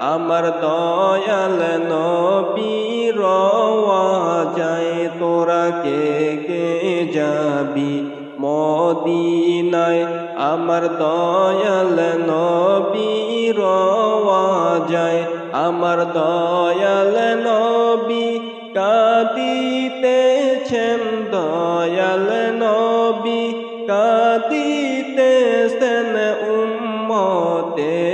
আমার দয়াল নবী রওয়া যায়, তোরা কে কে যাবি? মদিনায় আমার দয়াল নবী রওয়া যায়, আমার দয়াল নবী কাঁদিতেছেন, দয়াল নবী কাঁদিতেছেন উম্মতেরি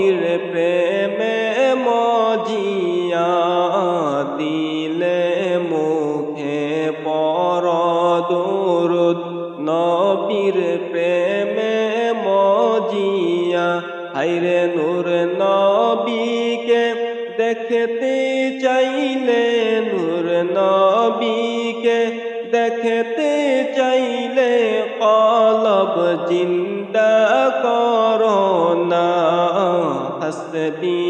নবীর প্রেমে মজিয়া দিলে মুখে পর দরুদ নবীর প্রেমে মজিয়া হাইরে নূর নবীকে দেখতে চাইলে নূর নবীকে দেখতে চাইলে কলব জিন্দা করোনা হসবি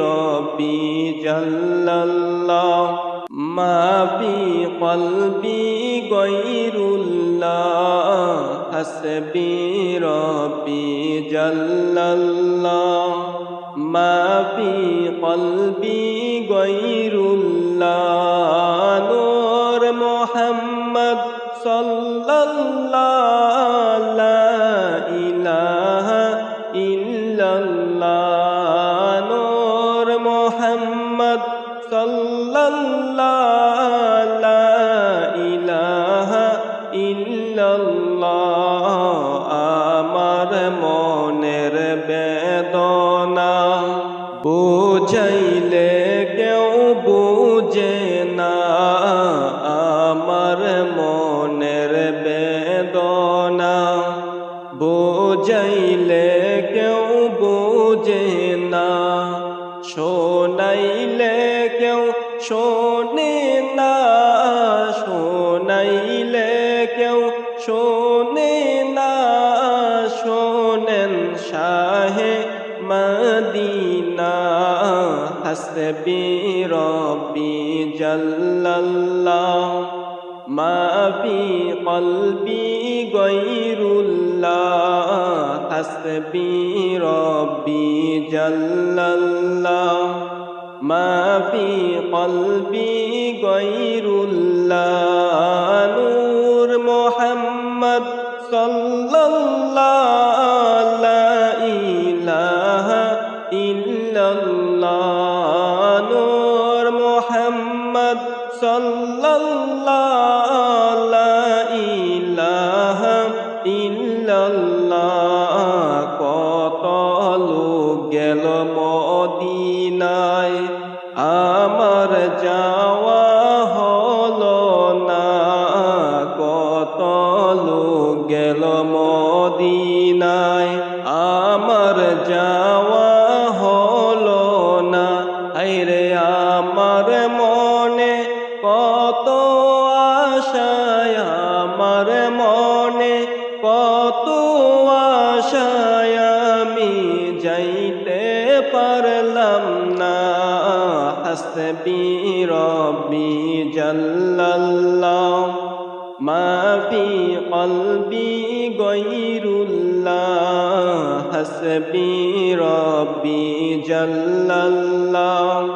রবি জল্লাল্লাহ মা ফি কলবি গৈরুল্লাহ। হসবি রবি জল্লাল্লাহ মা ফি কলবি গৈরুল্লাহ। আমার মনের বেদনা। বুঝাইলে কেউ বুঝে না, আমার মনের বেদনা। বুঝাইলে কেউ বুঝে না, শোনাইলে কেউ শোনে শাহে মদিনা, হাসবি রব্বি জাল্লাল্লাহ মা ফি কলবি গৈরুল্লাহ, হাসবি রব্বি জাল্লাল্লাহ মা ফি কলবি গৈরুল্লাহ, নূর মুহাম্মদ সাল্লাল্লাহ ইল্লাল্লাহ, নূর মুহাম্মদ সাল্লাল্লাহ, লা ইলাহা ইল্লাল্লাহ। কত লোক গেল মদিনায়, আমার যাওয়া হলো না। কত লোক গেল মদিনায়, আমার যাওয়া কত আশায় আমার মনে, কত আশায় আমি যাইতে পারলাম না। হাসতে রব্বি জল্লাল্লাহ, মাফি অলবি গৈরুল্লাহ হাসবি রবি জল্লাল্লাহ।